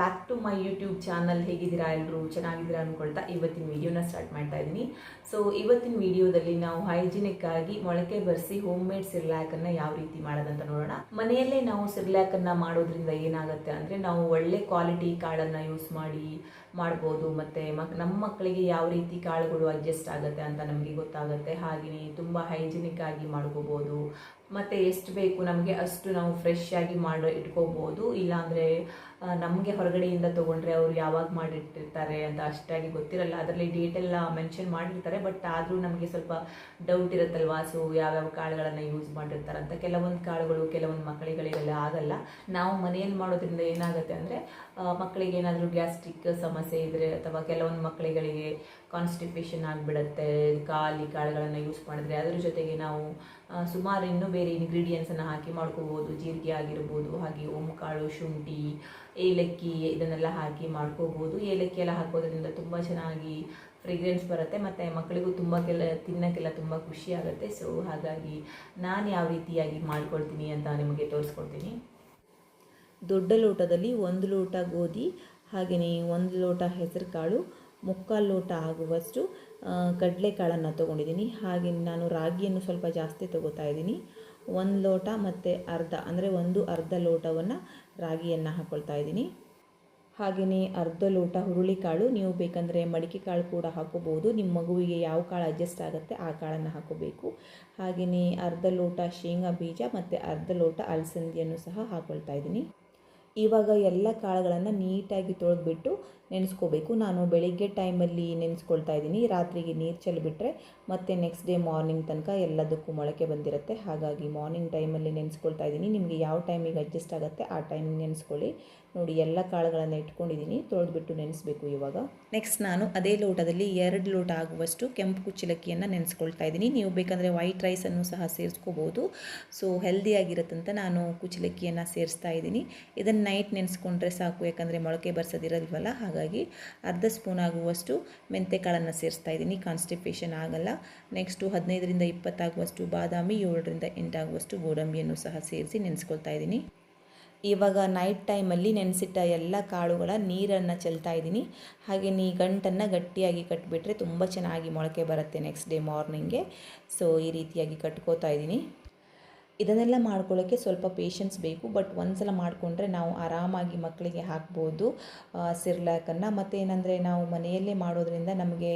Back to my YouTube channel ಹೇಗಿದ್ದೀರಾ ಎಲ್ಲರೂ ಚೆನ್ನಾಗಿದ್ದೀರಾ ಅಂದ್ಕೊಳ್ತಾ ಇವತ್ತಿನ ವಿಡಿಯೋನ ಸ್ಟಾರ್ಟ್ ಮಾಡ್ತಾ ಇದ್ದೀನಿ. ಸೊ ಇವತ್ತಿನ ವಿಡಿಯೋದಲ್ಲಿ ನಾವು ಹೈಜಿನಿಕ್ ಆಗಿ ಮೊಳಕೆ ಬರೆಸಿ ಹೋಮ್ ಮೇಡ್ ಸಿರ್ಲ್ಯಾಕನ್ನು ಯಾವ ರೀತಿ ಮಾಡೋದಂತ ನೋಡೋಣ. ಮನೆಯಲ್ಲೇ ನಾವು ಸಿರ್ಲ್ಯಾಕನ್ನು ಮಾಡೋದ್ರಿಂದ ಏನಾಗುತ್ತೆ ಅಂದರೆ ನಾವು ಒಳ್ಳೆ ಕ್ವಾಲಿಟಿ ಕಾಳನ್ನು ಯೂಸ್ ಮಾಡಿ ಮಾಡ್ಬೋದು. ಮತ್ತು ಮಕ್, ನಮ್ಮ ಮಕ್ಕಳಿಗೆ ಯಾವ ರೀತಿ ಕಾಳುಗಳು ಅಡ್ಜಸ್ಟ್ ಆಗುತ್ತೆ ಅಂತ ನಮಗೆ ಗೊತ್ತಾಗುತ್ತೆ. ಹಾಗೆಯೇ ತುಂಬ ಹೈಜಿನಿಕ್ ಆಗಿ ಮಾಡ್ಕೋಬೋದು. ಮತ್ತು ಎಷ್ಟು ಬೇಕು, ನಮಗೆ ಅಷ್ಟು ನಾವು ಫ್ರೆಶ್ ಆಗಿ ಮಾಡಿ, ಇಟ್ಕೋಬೋದು. ಇಲ್ಲಾಂದರೆ ನಮಗೆ ಹೊರಗಡೆಯಿಂದ ತೊಗೊಂಡ್ರೆ ಅವರು ಯಾವಾಗ ಮಾಡಿಟ್ಟಿರ್ತಾರೆ ಅಂತ ಅಷ್ಟಾಗಿ ಗೊತ್ತಿರಲ್ಲ. ಅದರಲ್ಲಿ ಡೇಟೆಲ್ಲ ಮೆನ್ಷನ್ ಮಾಡಿರ್ತಾರೆ ಬಟ್ ಆದರೂ ನಮಗೆ ಸ್ವಲ್ಪ ಡೌಟ್ ಇರುತ್ತಲ್ವಾ? ಸೊ ಯಾವ್ಯಾವ ಕಾಳುಗಳನ್ನು ಯೂಸ್ ಮಾಡಿರ್ತಾರೆ ಅಂತ. ಕೆಲವೊಂದು ಕಾಳುಗಳು, ಕೆಲವೊಂದು ಮಕ್ಕಳಿಗಳಿಗೆಲ್ಲ ಆಗಲ್ಲ. ನಾವು ಮನೆಯಲ್ಲಿ ಮಾಡೋದ್ರಿಂದ ಏನಾಗುತ್ತೆ ಅಂದರೆ ಮಕ್ಕಳಿಗೆ ಏನಾದರೂ ಗ್ಯಾಸ್ಟ್ರಿಕ್ ಸಮಸ್ಯೆ ಇದ್ದರೆ ಅಥವಾ ಕೆಲವೊಂದು ಮಕ್ಕಳಿಗಳಿಗೆ ಕಾನ್ಸ್ಟಿಪೇಷನ್ ಆಗಿಬಿಡುತ್ತೆ, ಖಾಲಿ ಕಾಳುಗಳನ್ನು ಯೂಸ್ ಮಾಡಿದ್ರೆ ಅದರ ಜೊತೆಗೆ ನಾವು ಸುಮಾರು ಇನ್ನೂ ಬೇರೆ ಇನ್ಗ್ರೀಡಿಯೆಂಟ್ಸನ್ನು ಹಾಕಿ ಮಾಡ್ಕೋಬೋದು. ಜೀರಿಗೆ ಆಗಿರ್ಬೋದು, ಹಾಗೆ ಓಂಕಾಳು, ಶುಂಠಿ, ಏಲಕ್ಕಿ ಇದನ್ನೆಲ್ಲ ಹಾಕಿ ಮಾಡ್ಕೋಬೋದು. ಏಲಕ್ಕಿ ಎಲ್ಲ ಹಾಕೋದ್ರಿಂದ ತುಂಬ ಚೆನ್ನಾಗಿ ಫ್ರೇಗ್ರೆನ್ಸ್ ಬರುತ್ತೆ ಮತ್ತು ಮಕ್ಕಳಿಗೂ ತುಂಬ ಕೆಲ, ತಿನ್ನೋಕ್ಕೆಲ್ಲ ತುಂಬ ಖುಷಿ ಆಗುತ್ತೆ. ಸೊ ಹಾಗಾಗಿ ನಾನು ಯಾವ ರೀತಿಯಾಗಿ ಮಾಡ್ಕೊಳ್ತೀನಿ ಅಂತ ನಿಮಗೆ ತೋರಿಸ್ಕೊಡ್ತೀನಿ. ದೊಡ್ಡ ಲೋಟದಲ್ಲಿ ಒಂದು ಲೋಟ ಗೋಧಿ, ಹಾಗೆಯೇ ಒಂದು ಲೋಟ ಹೆಸರು ಕಾಳು ಮುಕ್ಕಾಲು ಲೋಟ ಆಗುವಷ್ಟು ಕಡಲೆಕಾಳನ್ನು ತೊಗೊಂಡಿದ್ದೀನಿ. ಹಾಗೆ ನಾನು ರಾಗಿಯನ್ನು ಸ್ವಲ್ಪ ಜಾಸ್ತಿ ತೊಗೋತಾ ಇದ್ದೀನಿ. ಒಂದು ಲೋಟ ಮತ್ತು ಅರ್ಧ, ಅಂದರೆ ಒಂದು ಅರ್ಧ ಲೋಟವನ್ನು ರಾಗಿಯನ್ನು ಹಾಕ್ಕೊಳ್ತಾ ಇದ್ದೀನಿ. ಹಾಗೆಯೇ ಅರ್ಧ ಲೋಟ ಹುರುಳಿಕಾಳು, ನೀವು ಬೇಕಂದರೆ ಮಡಿಕೆ ಕಾಳು ಕೂಡ ಹಾಕೋಬೋದು ನಿಮ್ಮ ಮಗುವಿಗೆ ಯಾವ ಕಾಳು ಅಡ್ಜಸ್ಟ್ ಆಗುತ್ತೆ ಆ ಕಾಳನ್ನು ಹಾಕೋಬೇಕು. ಹಾಗೆಯೇ ಅರ್ಧ ಲೋಟ ಶೇಂಗಾ ಬೀಜ ಮತ್ತು ಅರ್ಧ ಲೋಟ ಅಲಸಂದಿಯನ್ನು ಸಹ ಹಾಕ್ಕೊಳ್ತಾ ಇದ್ದೀನಿ. ಇವಾಗ ಎಲ್ಲ ಕಾಳುಗಳನ್ನು ನೀಟಾಗಿ ತೊಳೆದ್ಬಿಟ್ಟು ನೆನೆಸ್ಕೋಬೇಕು. ನಾನು ಬೆಳಿಗ್ಗೆ ಟೈಮಲ್ಲಿ ನೆನೆಸ್ಕೊಳ್ತಾ ಇದ್ದೀನಿ. ರಾತ್ರಿಗೆ ನೀರು ಚೆಲ್ಲಿಬಿಟ್ರೆ ಮತ್ತು ನೆಕ್ಸ್ಟ್ ಡೇ ಮಾರ್ನಿಂಗ್ ತನಕ ಎಲ್ಲದಕ್ಕೂ ಮೊಳಕೆ ಬಂದಿರುತ್ತೆ. ಹಾಗಾಗಿ ಮಾರ್ನಿಂಗ್ ಟೈಮಲ್ಲಿ ನೆನೆಸ್ಕೊಳ್ತಾ ಇದ್ದೀನಿ. ನಿಮಗೆ ಯಾವ ಟೈಮಿಗೆ ಅಡ್ಜಸ್ಟ್ ಆಗುತ್ತೆ ಆ ಟೈಮಿಗೆ ನೆನೆಸ್ಕೊಳ್ಳಿ. ನೋಡಿ, ಎಲ್ಲ ಕಾಳುಗಳನ್ನು ಇಟ್ಕೊಂಡಿದ್ದೀನಿ. ತೊಳೆದ್ಬಿಟ್ಟು ನೆನೆಸ್ಬೇಕು ಇವಾಗ. ನೆಕ್ಸ್ಟ್ ನಾನು ಅದೇ ಲೋಟದಲ್ಲಿ ಎರಡು ಲೋಟ ಆಗುವಷ್ಟು ಕೆಂಪು ಕುಚ್ಚಲಕ್ಕಿಯನ್ನು ನೆನೆಸ್ಕೊಳ್ತಾ ಇದ್ದೀನಿ. ನೀವು ಬೇಕಂದರೆ ವೈಟ್ ರೈಸನ್ನು ಸಹ ಸೇರಿಸ್ಕೋಬೋದು. ಸೊ ಹೆಲ್ದಿಯಾಗಿರುತ್ತಂತ ನಾನು ಕುಚ್ಚಲಕ್ಕಿಯನ್ನು ಸೇರಿಸ್ತಾ ಇದ್ದೀನಿ. ಇದನ್ನು ನೈಟ್ ನೆನೆಸ್ಕೊಂಡ್ರೆ ಸಾಕು. ಯಾಕಂದರೆ ಮೊಳಕೆ ಬರ್ಸೋದಿರಲ್ವಲ್ಲ? ಹಾಗಾಗಿ ಅರ್ಧ ಸ್ಪೂನ್ ಆಗುವಷ್ಟು ಮೆಂತೆಕಾಳನ್ನು ಸೇರಿಸ್ತಾ ಇದ್ದೀನಿ. ಕಾನ್ಸ್ಟಿಪೇಷನ್ ಆಗಲ್ಲ. ನೆಕ್ಸ್ಟು ಹದಿನೈದರಿಂದ ಇಪ್ಪತ್ತಾಗುವಷ್ಟು ಬಾದಾಮಿ, ಏಳರಿಂದ ಎಂಟಾಗುವಷ್ಟು ಗೋಡಂಬಿಯನ್ನು ಸಹ ಸೇರಿಸಿ ನೆನೆಸ್ಕೊಳ್ತಾ ಇದ್ದೀನಿ. ಇವಾಗ ನೈಟ್ ಟೈಮಲ್ಲಿ ನೆನೆಸಿಟ್ಟ ಎಲ್ಲ ಕಾಳುಗಳ ನೀರನ್ನು ಚೆಲ್ತಾ ಇದ್ದೀನಿ. ಹಾಗೆ ನೀ ಗಂಟನ್ನು ಗಟ್ಟಿಯಾಗಿ ಕಟ್ಟಿಬಿಟ್ರೆ ತುಂಬ ಚೆನ್ನಾಗಿ ಮೊಳಕೆ ಬರುತ್ತೆ ನೆಕ್ಸ್ಟ್ ಡೇ ಮಾರ್ನಿಂಗ್ಗೆ ಸೊ ಈ ರೀತಿಯಾಗಿ ಕಟ್ಕೋತಾ ಇದ್ದೀನಿ. ಇದನ್ನೆಲ್ಲ ಮಾಡ್ಕೊಳ್ಳೋಕ್ಕೆ ಸ್ವಲ್ಪ ಪೇಷನ್ಸ್ ಬೇಕು. ಬಟ್ ಒಂದ್ಸಲ ಮಾಡಿಕೊಂಡ್ರೆ ನಾವು ಆರಾಮಾಗಿ ಮಕ್ಕಳಿಗೆ ಹಾಕ್ಬೋದು ಸಿರ್ಲಾಕನ್ನು. ಮತ್ತು ಏನಂದರೆ ನಾವು ಮನೆಯಲ್ಲೇ ಮಾಡೋದ್ರಿಂದ ನಮಗೆ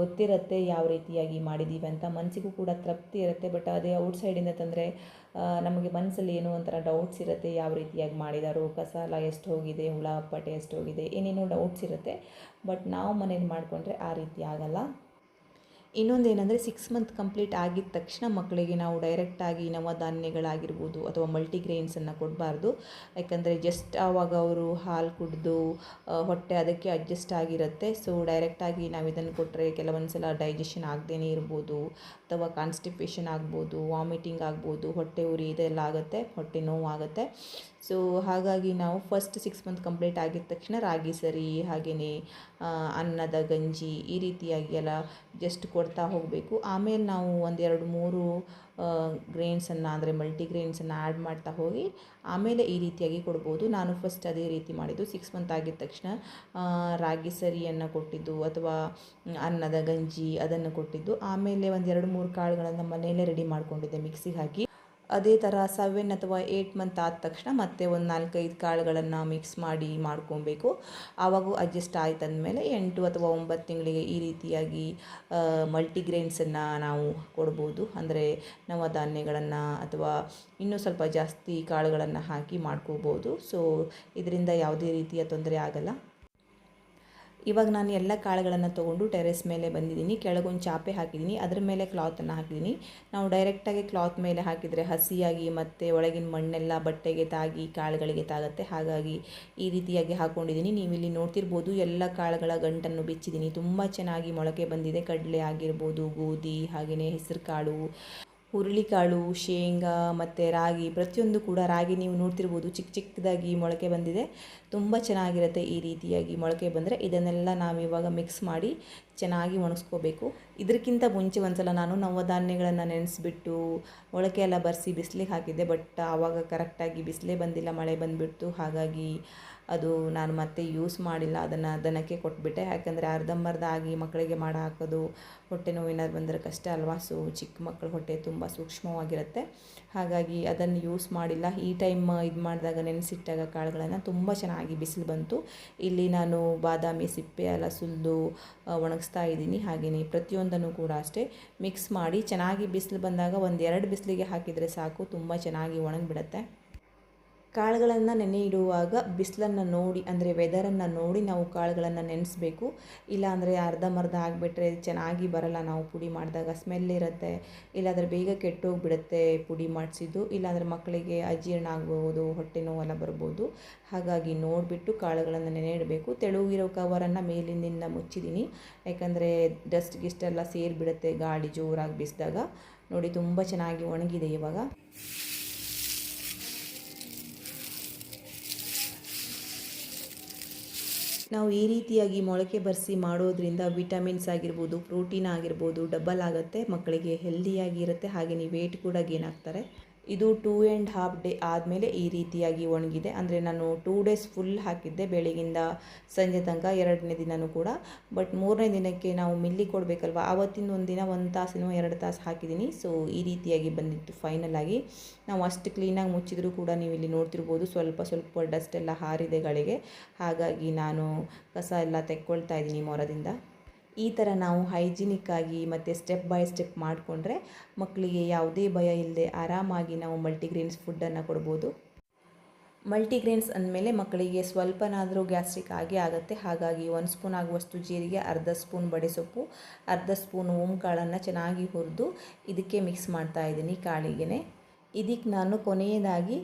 ಗೊತ್ತಿರುತ್ತೆ ಯಾವ ರೀತಿಯಾಗಿ ಮಾಡಿದ್ದೀವಿ ಅಂತ. ಮನಸ್ಸಿಗೂ ಕೂಡ ತೃಪ್ತಿ ಇರುತ್ತೆ. ಬಟ್ ಅದೇ ಔಟ್ಸೈಡಿಂದ ತಂದರೆ ನಮಗೆ ಮನಸ್ಸಲ್ಲಿ ಏನೋ ಒಂಥರ ಡೌಟ್ಸ್ ಇರುತ್ತೆ. ಯಾವ ರೀತಿಯಾಗಿ ಮಾಡಿದಾರೋ ಕಸಾಲ ಎಷ್ಟು ಹೋಗಿದೆ, ಹುಳ ಪಟ್ಟೆ ಎಷ್ಟು ಹೋಗಿದೆ, ಏನೇನೋ ಡೌಟ್ಸ್ ಇರುತ್ತೆ. ಬಟ್ ನಾವು ಮನೇಲಿ ಮಾಡಿಕೊಂಡ್ರೆ ಆ ರೀತಿ ಆಗಲ್ಲ. ಇನ್ನೊಂದು ಏನಂದರೆ ಸಿಕ್ಸ್ ಮಂತ್ ಕಂಪ್ಲೀಟ್ ಆಗಿದ ತಕ್ಷಣ ಮಕ್ಕಳಿಗೆ ನಾವು ಡೈರೆಕ್ಟಾಗಿ ನವಧಾನ್ಯಗಳಾಗಿರ್ಬೋದು ಅಥವಾ ಮಲ್ಟಿಗ್ರೇನ್ಸನ್ನು ಕೊಡಬಾರ್ದು. ಯಾಕಂದರೆ ಜಸ್ಟ್ ಆವಾಗ ಅವರು ಹಾಲು ಕುಡಿದು ಹೊಟ್ಟೆ ಅದಕ್ಕೆ ಅಡ್ಜಸ್ಟ್ ಆಗಿರುತ್ತೆ. ಸೊ ಡೈರೆಕ್ಟಾಗಿ ನಾವು ಇದನ್ನು ಕೊಟ್ಟರೆ ಕೆಲವೊಂದು ಸಲ ಡೈಜೆಷನ್ ಆಗದೇ ಇರ್ಬೋದು. ಅಥವಾ ಕಾನ್ಸ್ಟಿಪೇಷನ್ ಆಗ್ಬೋದು ವಾಮಿಟಿಂಗ್ ಆಗ್ಬೋದು, ಹೊಟ್ಟೆ ಉರಿ ಇದೆಲ್ಲ ಆಗುತ್ತೆ, ಹೊಟ್ಟೆ ನೋವು ಆಗುತ್ತೆ. ಸೊ ಹಾಗಾಗಿ ನಾವು ಫಸ್ಟ್ ಸಿಕ್ಸ್ ಮಂತ್ ಕಂಪ್ಲೀಟ್ ಆಗಿದ ತಕ್ಷಣ ರಾಗಿ ಸರಿ ಹಾಗೆಯೇ ಅನ್ನದ ಗಂಜಿ ಈ ರೀತಿಯಾಗಿ ಎಲ್ಲ ಜಸ್ಟ್ ಕೊಡ್ತಾ ಹೋಗಬೇಕು. ಆಮೇಲೆ ನಾವು ಒಂದೆರಡು ಮೂರು ಗ್ರೇನ್ಸನ್ನು ಅಂದರೆ ಮಲ್ಟಿಗ್ರೇನ್ಸನ್ನು ಆ್ಯಡ್ ಮಾಡ್ತಾ ಹೋಗಿ, ಆಮೇಲೆ ಈ ರೀತಿಯಾಗಿ ಕೊಡ್ಬೋದು. ನಾನು ಫಸ್ಟ್ ಅದೇ ರೀತಿ ಮಾಡಿದ್ದು. ಸಿಕ್ಸ್ ಮಂತ್ ಆಗಿದ ತಕ್ಷಣ ರಾಗಿ ಸರಿಯನ್ನು ಕೊಟ್ಟಿದ್ದು ಅಥವಾ ಅನ್ನದ ಗಂಜಿ ಅದನ್ನು ಕೊಟ್ಟಿದ್ದು. ಆಮೇಲೆ ಒಂದೆರಡು ಮೂರು ಕಾಳುಗಳನ್ನು ಮನೆಯಲ್ಲೇ ರೆಡಿ ಮಾಡಿಕೊಂಡಿದ್ದೆ ಮಿಕ್ಸಿಗೆ ಹಾಕಿ. ಅದೇ ಥರ ಸೆವೆನ್ ಅಥವಾ ಏಯ್ಟ್ ಮಂತ್ ಆದ ತಕ್ಷಣ ಮತ್ತೆ ಒಂದು ನಾಲ್ಕೈದು ಕಾಳುಗಳನ್ನು ಮಿಕ್ಸ್ ಮಾಡಿ ಮಾಡ್ಕೊಬೇಕು. ಆವಾಗೂ ಅಡ್ಜಸ್ಟ್ ಆಯ್ತು ಅಂದಮೇಲೆ ಎಂಟು ಅಥವಾ ಒಂಬತ್ತು ತಿಂಗಳಿಗೆ ಈ ರೀತಿಯಾಗಿ ಮಲ್ಟಿಗ್ರೇನ್ಸನ್ನು ನಾವು ಕೊಡ್ಬೋದು. ಅಂದರೆ ನವಧಾನ್ಯಗಳನ್ನು ಅಥವಾ ಇನ್ನೂ ಸ್ವಲ್ಪ ಜಾಸ್ತಿ ಕಾಳುಗಳನ್ನು ಹಾಕಿ ಮಾಡ್ಕೋಬೋದು. ಸೊ ಇದರಿಂದ ಯಾವುದೇ ರೀತಿಯ ತೊಂದರೆ ಆಗಲ್ಲ. ಇವಾಗ ನಾನು ಎಲ್ಲ ಕಾಳುಗಳನ್ನು ತೊಗೊಂಡು ಟೆರೆಸ್ ಮೇಲೆ ಬಂದಿದ್ದೀನಿ. ಕೆಳಗೊಂದು ಚಾಪೆ ಹಾಕಿದ್ದೀನಿ. ಅದರ ಮೇಲೆ ಕ್ಲಾತನ್ನು ಹಾಕಿದ್ದೀನಿ. ನಾವು ಡೈರೆಕ್ಟಾಗಿ ಕ್ಲಾತ್ ಮೇಲೆ ಹಾಕಿದರೆ ಹಸಿಯಾಗಿ ಮತ್ತು ಒಳಗಿನ ಮಣ್ಣೆಲ್ಲ ಬಟ್ಟೆಗೆ ತಾಗಿ ಕಾಳುಗಳಿಗೆ ತಾಗುತ್ತೆ. ಹಾಗಾಗಿ ಈ ರೀತಿಯಾಗಿ ಹಾಕ್ಕೊಂಡಿದ್ದೀನಿ ನೀವು ಇಲ್ಲಿ ನೋಡ್ತಿರ್ಬೋದು ಎಲ್ಲ ಕಾಳುಗಳ ಗಂಟನ್ನು ಬಿಚ್ಚಿದ್ದೀನಿ. ತುಂಬ ಚೆನ್ನಾಗಿ ಮೊಳಕೆ ಬಂದಿದೆ. ಕಡಲೆ ಆಗಿರ್ಬೋದು, ಗೋಧಿ, ಹಾಗೆಯೇ ಹೆಸರು ಕಾಳು ಹುರುಳಿಕಾಳು, ಶೇಂಗಾ ಮತ್ತು ರಾಗಿ, ಪ್ರತಿಯೊಂದು ಕೂಡ ರಾಗಿ ನೀವು ನೋಡ್ತಿರ್ಬೋದು ಚಿಕ್ಕ ಚಿಕ್ಕದಾಗಿ ಮೊಳಕೆ ಬಂದಿದೆ. ತುಂಬ ಚೆನ್ನಾಗಿರುತ್ತೆ ಈ ರೀತಿಯಾಗಿ ಮೊಳಕೆ ಬಂದರೆ. ಇದನ್ನೆಲ್ಲ ನಾವು ಇವಾಗ ಮಿಕ್ಸ್ ಮಾಡಿ ಚೆನ್ನಾಗಿ ಒಣಗಿಸ್ಕೋಬೇಕು. ಇದಕ್ಕಿಂತ ಮುಂಚೆ ಒಂದ್ಸಲ ನಾನು ನವಧಾನ್ಯಗಳನ್ನು ನೆನೆಸಿಬಿಟ್ಟು ಮೊಳಕೆ ಎಲ್ಲ ಬರೆಸಿ ಬಿಸಿಲಿಗೆ ಹಾಕಿದ್ದೆ ಬಟ್ ಆವಾಗ ಕರೆಕ್ಟಾಗಿ ಬಿಸಿಲೇ ಬಂದಿಲ್ಲ, ಮಳೆ ಬಂದುಬಿಡ್ತು. ಹಾಗಾಗಿ ಅದು ನಾನು ಮತ್ತೆ ಯೂಸ್ ಮಾಡಿಲ್ಲ, ಅದನ್ನು ದನಕ್ಕೆ ಕೊಟ್ಬಿಟ್ಟೆ. ಯಾಕಂದರೆ ಅರ್ಧಂಬರ್ಧ ಆಗಿ ಮಕ್ಕಳಿಗೆ ಮಾಡ ಹಾಕೋದು, ಹೊಟ್ಟೆ ನೋವಿನಾರು ಬಂದರೆ ಕಷ್ಟ ಅಲ್ವಾ? ಸೊ ಚಿಕ್ಕ ಮಕ್ಕಳ ಹೊಟ್ಟೆ ತುಂಬ ಸೂಕ್ಷ್ಮವಾಗಿರುತ್ತೆ. ಹಾಗಾಗಿ ಅದನ್ನು ಯೂಸ್ ಮಾಡಿಲ್ಲ. ಈ ಟೈಮ್ ಇದು ಮಾಡಿದಾಗ, ನೆನೆಸಿಟ್ಟಾಗ ಕಾಳುಗಳನ್ನು ತುಂಬ ಚೆನ್ನಾಗಿ ಬಿಸಿಲು ಬಂತು. ಇಲ್ಲಿ ನಾನು ಬಾದಾಮಿ ಸಿಪ್ಪೆ ಎಲ್ಲ ಸುಲಿದು ಒಣಗಿಸ್ತಾ ಇದ್ದೀನಿ. ಹಾಗೆಯೇ ಪ್ರತಿಯೊಂದನ್ನು ಕೂಡ ಅಷ್ಟೇ ಮಿಕ್ಸ್ ಮಾಡಿ ಚೆನ್ನಾಗಿ ಬಿಸಿಲು ಬಂದಾಗ ಒಂದೆರಡು ಬಿಸಿಲಿಗೆ ಹಾಕಿದರೆ ಸಾಕು, ತುಂಬ ಚೆನ್ನಾಗಿ ಒಣಗಿಬಿಡತ್ತೆ. ಕಾಳುಗಳನ್ನು ನೆನೆ ಇಡುವಾಗ ಬಿಸಿಲನ್ನು ನೋಡಿ, ಅಂದರೆ ವೆದರನ್ನು ನೋಡಿ ನಾವು ಕಾಳುಗಳನ್ನು ನೆನೆಸ್ಬೇಕು. ಇಲ್ಲಾಂದರೆ ಮರ್ಧ ಆಗಿಬಿಟ್ರೆ ಚೆನ್ನಾಗಿ ಬರಲ್ಲ ನಾವು ಪುಡಿ ಮಾಡಿದಾಗ ಸ್ಮೆಲ್ ಇರುತ್ತೆ. ಇಲ್ಲಾಂದರೆ ಬೇಗ ಕೆಟ್ಟೋಗ್ಬಿಡುತ್ತೆ ಪುಡಿ ಮಾಡಿಸಿದ್ದು. ಇಲ್ಲಾಂದರೆ ಮಕ್ಕಳಿಗೆ ಅಜೀರ್ಣ ಆಗ್ಬೋದು ಹೊಟ್ಟೆ ನೋವೆಲ್ಲ ಬರ್ಬೋದು. ಹಾಗಾಗಿ ನೋಡಿಬಿಟ್ಟು ಕಾಳುಗಳನ್ನು ನೆನೆ ಇಡಬೇಕು ತೆಳುಗಿರೋ ಕವರನ್ನು ಮೇಲಿನಿಂದ ಮುಚ್ಚಿದ್ದೀನಿ. ಯಾಕಂದರೆ ಡಸ್ಟ್ ಗಿಸ್ಟ್ ಎಲ್ಲ ಸೇರಿಬಿಡುತ್ತೆ ಗಾಳಿ ಜೋರಾಗಿ ಬಿಸಿದಾಗ. ನೋಡಿ, ತುಂಬ ಚೆನ್ನಾಗಿ ಒಣಗಿದೆ ಇವಾಗ. ನಾವು ಈ ರೀತಿಯಾಗಿ ಮೊಳಕೆ ಬರೆಸಿ ಮಾಡೋದ್ರಿಂದ ವಿಟಮಿನ್ಸ್ ಆಗಿರ್ಬೋದು, ಪ್ರೋಟೀನ್ ಆಗಿರ್ಬೋದು, ಡಬಲ್ ಆಗುತ್ತೆ, ಮಕ್ಕಳಿಗೆ ಹೆಲ್ದಿಯಾಗಿರುತ್ತೆ ಹಾಗೆಯೇ ವೇಟ್ ಕೂಡ ಗೇನ್ ಆಗ್ತಾರೆ. ಇದು ಟೂ ಆ್ಯಂಡ್ ಹಾಫ್ ಡೇ ಆದಮೇಲೆ ಈ ರೀತಿಯಾಗಿ ಒಣಗಿದೆ. ಅಂದರೆ ನಾನು ಟೂ ಡೇಸ್ ಫುಲ್ ಹಾಕಿದ್ದೆ ಬೆಳಗಿಂದ ಸಂಜೆ ತನಕ, ಎರಡನೇ ದಿನವೂ ಕೂಡ. ಬಟ್ ಮೂರನೇ ದಿನಕ್ಕೆ ನಾವು ಮಿಲ್ಲಿ ಕೊಡಬೇಕಲ್ವ? ಆವತ್ತಿನ ಒಂದು ದಿನ, ಒಂದು ತಾಸಿನೂ ಎರಡು ತಾಸು ಹಾಕಿದ್ದೀನಿ. ಸೊ ಈ ರೀತಿಯಾಗಿ ಬಂದಿತ್ತು ಫೈನಲ್ ಆಗಿ. ನಾವು ಅಷ್ಟು ಕ್ಲೀನಾಗಿ ಮುಚ್ಚಿದರೂ ಕೂಡ ನೀವು ಇಲ್ಲಿ ನೋಡ್ತಿರ್ಬೋದು, ಸ್ವಲ್ಪ ಸ್ವಲ್ಪ ಡಸ್ಟ್ ಎಲ್ಲ ಹಾರಿದೆ ಗಳಿಗೆ. ಹಾಗಾಗಿ ನಾನು ಕಸ ಎಲ್ಲ ತೆಕ್ಕೊಳ್ತಾ ಇದ್ದೀನಿ ಮೊರದಿಂದ. ಈ ಥರ ನಾವು ಹೈಜಿನಿಕ್ಕಾಗಿ ಮತ್ತು ಸ್ಟೆಪ್ ಬೈ ಸ್ಟೆಪ್ ಮಾಡಿಕೊಂಡ್ರೆ ಮಕ್ಕಳಿಗೆ ಯಾವುದೇ ಭಯ ಇಲ್ಲದೆ ಆರಾಮಾಗಿ ನಾವು ಮಲ್ಟಿಗ್ರೇನ್ಸ್ ಫುಡ್ಡನ್ನು ಕೊಡ್ಬೋದು. ಮಲ್ಟಿಗ್ರೇನ್ಸ್ ಅಂದಮೇಲೆ ಮಕ್ಕಳಿಗೆ ಸ್ವಲ್ಪನಾದರೂ ಗ್ಯಾಸ್ಟ್ರಿಕ್ ಆಗೇ ಆಗುತ್ತೆ. ಹಾಗಾಗಿ ಒಂದು ಸ್ಪೂನ್ ಆಗುವಷ್ಟು ಜೀರಿಗೆ, ಅರ್ಧ ಸ್ಪೂನ್ ಬಡೆಸೊಪ್ಪು ಅರ್ಧ ಸ್ಪೂನ್ ಓಮ್ ಕಾಳನ್ನು ಚೆನ್ನಾಗಿ ಹುರಿದು ಇದಕ್ಕೆ ಮಿಕ್ಸ್ ಮಾಡ್ತಾ ಇದ್ದೀನಿ ಕಾಳಿಗೆ ಇದಕ್ಕೆ ನಾನು ಕೊನೆಯದಾಗಿ,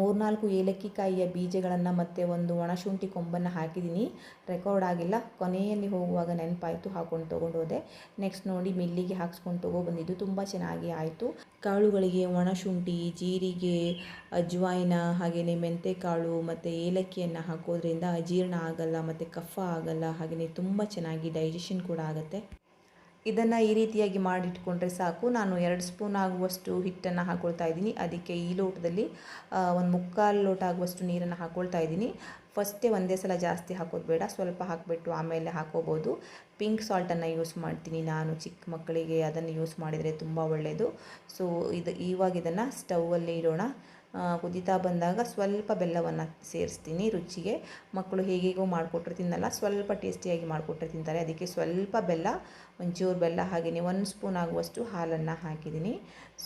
ಮೂರ್ನಾಲ್ಕು ಏಲಕ್ಕಿ ಕಾಯಿಯ ಬೀಜಗಳನ್ನು ಮತ್ತು ಒಂದು ಒಣಶುಂಠಿ ಕೊಂಬನ್ನು ಹಾಕಿದ್ದೀನಿ ರೆಕಾರ್ಡ್ ಆಗಿಲ್ಲ. ಕೊನೆಯಲ್ಲಿ ಹೋಗುವಾಗ ನೆನಪಾಯಿತು ಹಾಕ್ಕೊಂಡು ತೊಗೊಂಡು ಹೋದೆ. ನೆಕ್ಸ್ಟ್ ನೋಡಿ ಮಿಲ್ಲಿಗೆ ಹಾಕ್ಸ್ಕೊಂಡು ತೊಗೊಬಂದಿದ್ದು ತುಂಬ ಚೆನ್ನಾಗಿ ಆಯಿತು. ಕಾಳುಗಳಿಗೆ ಒಣಶುಂಠಿ, ಜೀರಿಗೆ, ಅಜ್ವಾಯಿನ ಹಾಗೆಯೇ ಮೆಂತೆಕಾಳು ಮತ್ತು ಏಲಕ್ಕಿಯನ್ನು ಹಾಕೋದ್ರಿಂದ ಅಜೀರ್ಣ ಆಗಲ್ಲ, ಮತ್ತು ಕಫ ಆಗಲ್ಲ ಹಾಗೆಯೇ ತುಂಬ ಚೆನ್ನಾಗಿ ಡೈಜೆಷನ್ ಕೂಡ ಆಗುತ್ತೆ. ಇದನ್ನು ಈ ರೀತಿಯಾಗಿ ಮಾಡಿಟ್ಕೊಂಡ್ರೆ ಸಾಕು. ನಾನು ಎರಡು ಸ್ಪೂನ್ ಆಗುವಷ್ಟು ಹಿಟ್ಟನ್ನು ಹಾಕ್ಕೊಳ್ತಾ ಇದ್ದೀನಿ. ಅದಕ್ಕೆ ಈ ಲೋಟದಲ್ಲಿ ಒಂದು ಮುಕ್ಕಾಲು ಲೋಟ ಆಗುವಷ್ಟು ನೀರನ್ನು ಹಾಕ್ಕೊಳ್ತಾ ಇದ್ದೀನಿ. ಫಸ್ಟೇ ಒಂದೇ ಸಲ ಜಾಸ್ತಿ ಹಾಕೋದು ಬೇಡ. ಸ್ವಲ್ಪ ಹಾಕಿಬಿಟ್ಟು ಆಮೇಲೆ ಹಾಕೋಬೋದು. ಪಿಂಕ್ ಸಾಲ್ಟನ್ನು ಯೂಸ್ ಮಾಡ್ತೀನಿ ನಾನು ಚಿಕ್ಕ ಮಕ್ಕಳಿಗೆ. ಅದನ್ನು ಯೂಸ್ ಮಾಡಿದರೆ ತುಂಬ ಒಳ್ಳೆಯದು ಸೊ ಇದು ಇವಾಗ ಇದನ್ನು ಸ್ಟೌವಲ್ಲಿ ಇಡೋಣ. ಕುದೀತಾ ಬಂದಾಗ ಸ್ವಲ್ಪ ಬೆಲ್ಲವನ್ನು ಸೇರಿಸ್ತೀನಿ, ರುಚಿಗೆ. ಮಕ್ಕಳು ಹೇಗೇಗೋ ಮಾಡಿಕೊಟ್ರೆ ತಿನ್ನಲ್ಲ ಸ್ವಲ್ಪ ಟೇಸ್ಟಿಯಾಗಿ ಮಾಡಿಕೊಟ್ರೆ ತಿಂತಾರೆ ಅದಕ್ಕೆ ಸ್ವಲ್ಪ ಬೆಲ್ಲ, ಒಂಚೂರು ಬೆಲ್ಲ, ಹಾಗೆಯೇ ಒಂದು ಸ್ಪೂನ್ ಆಗುವಷ್ಟು ಹಾಲನ್ನು ಹಾಕಿದ್ದೀನಿ.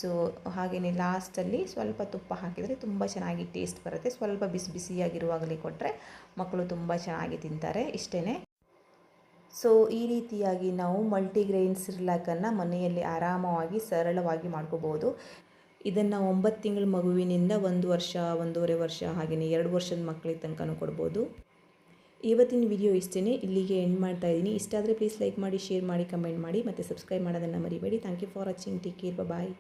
ಸೊ ಹಾಗೆಯೇ ಲಾಸ್ಟಲ್ಲಿ ಸ್ವಲ್ಪ ತುಪ್ಪ ಹಾಕಿದರೆ ತುಂಬ ಚೆನ್ನಾಗಿ ಟೇಸ್ಟ್ ಬರುತ್ತೆ. ಸ್ವಲ್ಪ ಬಿಸಿ ಬಿಸಿಯಾಗಿರುವಾಗಲೇ ಕೊಟ್ಟರೆ ಮಕ್ಕಳು ತುಂಬ ಚೆನ್ನಾಗಿ ತಿಂತಾರೆ ಇಷ್ಟೇ ಸೊ ಈ ರೀತಿಯಾಗಿ ನಾವು ಮಲ್ಟಿಗ್ರೇನ್ಸ್ ಸಿರ್ಲಾಕನ್ನು ಮನೆಯಲ್ಲಿ ಆರಾಮವಾಗಿ ಸರಳವಾಗಿ ಮಾಡ್ಕೋಬೋದು. ಇದನ್ನು ಒಂಬತ್ತು ತಿಂಗಳ ಮಗುವಿನಿಂದ ಒಂದು ವರ್ಷ, ಒಂದೂವರೆ ವರ್ಷ ಹಾಗೆಯೇ ಎರಡು ವರ್ಷದ ಮಕ್ಕಳಿಗೆ ತನಕನೂ ಕೊಡ್ಬೋದು. ಇವತ್ತಿನ ವಿಡಿಯೋ ಇಷ್ಟೇ ಇಲ್ಲಿಗೆ ಎಂಡ್ ಮಾಡ್ತಾ ಇದ್ದೀನಿ. ಇಷ್ಟ ಆದರೆ ಪ್ಲೀಸ್ ಲೈಕ್ ಮಾಡಿ ಶೇರ್ ಮಾಡಿ ಕಮೆಂಟ್ ಮಾಡಿ ಮತ್ತು ಸಬ್ಸ್ಕ್ರೈಬ್ ಮಾಡೋದನ್ನು ಮರಿಬೇಡಿ. Thank you for watching take care bye